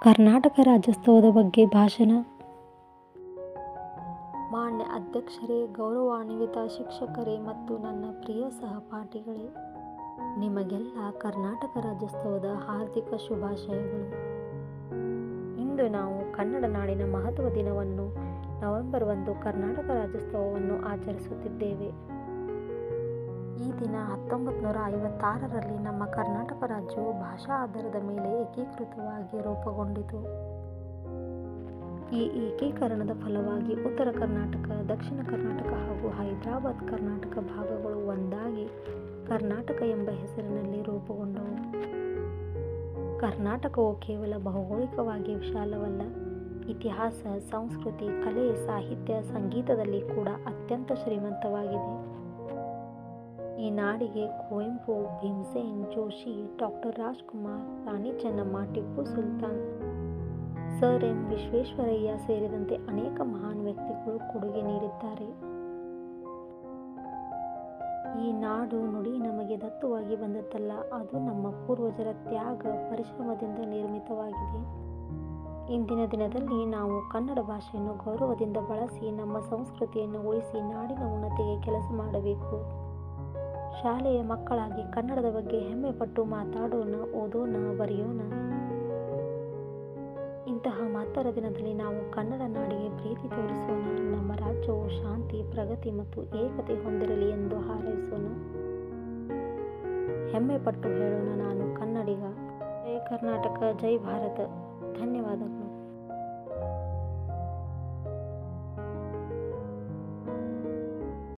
ಕರ್ನಾಟಕ ರಾಜ್ಯೋತ್ಸವದ ಬಗ್ಗೆ ಭಾಷಣ. ಮಾನ್ಯ ಅಧ್ಯಕ್ಷರೇ, ಗೌರವಾನ್ವಿತ ಶಿಕ್ಷಕರೇ ಮತ್ತು ನನ್ನ ಪ್ರಿಯ ಸಹಪಾಠಿಗಳೇ, ನಿಮಗೆಲ್ಲ ಕರ್ನಾಟಕ ರಾಜ್ಯೋತ್ಸವದ ಹಾರ್ದಿಕ ಶುಭಾಶಯಗಳು. ಇಂದು ನಾವು ಕನ್ನಡ ನಾಡಿನ ಮಹತ್ವ ದಿನವನ್ನು ನವೆಂಬರ್ ಒಂದು ಕರ್ನಾಟಕ ರಾಜ್ಯೋತ್ಸವವನ್ನು ಆಚರಿಸುತ್ತಿದ್ದೇವೆ. ದಿನ ಹತ್ತೊಂಬತ್ತು ನೂರ ಐವತ್ತಾರರಲ್ಲಿ ನಮ್ಮ ಕರ್ನಾಟಕ ರಾಜ್ಯವು ಭಾಷಾ ಆಧಾರದ ಮೇಲೆ ಏಕೀಕೃತವಾಗಿ ರೂಪುಗೊಂಡಿತು. ಈ ಏಕೀಕರಣದ ಫಲವಾಗಿ ಉತ್ತರ ಕರ್ನಾಟಕ, ದಕ್ಷಿಣ ಕರ್ನಾಟಕ ಹಾಗೂ ಹೈದರಾಬಾದ್ ಕರ್ನಾಟಕ ಭಾಗಗಳು ಒಂದಾಗಿ ಕರ್ನಾಟಕ ಎಂಬ ಹೆಸರಿನಲ್ಲಿ ರೂಪುಗೊಂಡವು. ಕರ್ನಾಟಕವು ಕೇವಲ ಭೌಗೋಳಿಕವಾಗಿ ವಿಶಾಲವಲ್ಲ, ಇತಿಹಾಸ, ಸಂಸ್ಕೃತಿ, ಕಲೆ, ಸಾಹಿತ್ಯ, ಸಂಗೀತದಲ್ಲಿ ಕೂಡ ಅತ್ಯಂತ ಶ್ರೀಮಂತವಾಗಿದೆ. ಈ ನಾಡಿಗೆ Kuvempu, Bhimsen, Joshi, doctor Rajkumar, Rani Chennamma, Tipu Sultan, sir M Visvesvaraya ಸೇರಿದಂತೆ ಅನೇಕ ಮಹಾನ್ ವ್ಯಕ್ತಿಗಳು ಕೊಡುಗೆ ನೀಡಿದ್ದಾರೆ. ಈ ನಾಡು ನುಡಿ ನಮಗೆ ದತ್ತವಾಗಿ ಬಂದದ್ದಲ್ಲ, ಅದು ನಮ್ಮ ಪೂರ್ವಜರ ತ್ಯಾಗ, ಪರಿಶ್ರಮದಿಂದ ನಿರ್ಮಿತವಾಗಿದೆ. ಇಂದಿನ ದಿನದಲ್ಲಿ ನಾವು ಕನ್ನಡ ಭಾಷೆಯನ್ನು ಗೌರವದಿಂದ ಬಳಸಿ, ನಮ್ಮ ಸಂಸ್ಕೃತಿಯನ್ನು ಉಳಿಸಿ, ನಾಡಿನ ಉನ್ನತಿಗೆ ಕೆಲಸ ಮಾಡಬೇಕು. ಶಾಲೆಯ ಮಕ್ಕಳಾಗಿ ಕನ್ನಡದ ಬಗ್ಗೆ ಹೆಮ್ಮೆ ಪಟ್ಟು ಮಾತಾಡೋಣ, ಓದೋಣ, ಬರೆಯೋಣ. ಇಂತಹ ಮಹತ್ತರ ದಿನದಲ್ಲಿ ನಾವು ಕನ್ನಡ ನಾಡಿಗೆ ಪ್ರೀತಿ ತೋರಿಸೋಣ. ನಮ್ಮ ರಾಜ್ಯವು ಶಾಂತಿ, ಪ್ರಗತಿ ಮತ್ತು ಏಕತೆ ಹೊಂದಿರಲಿ ಎಂದು ಹಾರೈಸೋಣ. ಹೆಮ್ಮೆ ಪಟ್ಟು ಹೇಳೋಣ ನಾನು ಕನ್ನಡಿಗ. ಜೈ ಕರ್ನಾಟಕ, ಜೈ ಭಾರತ. ಧನ್ಯವಾದಗಳು.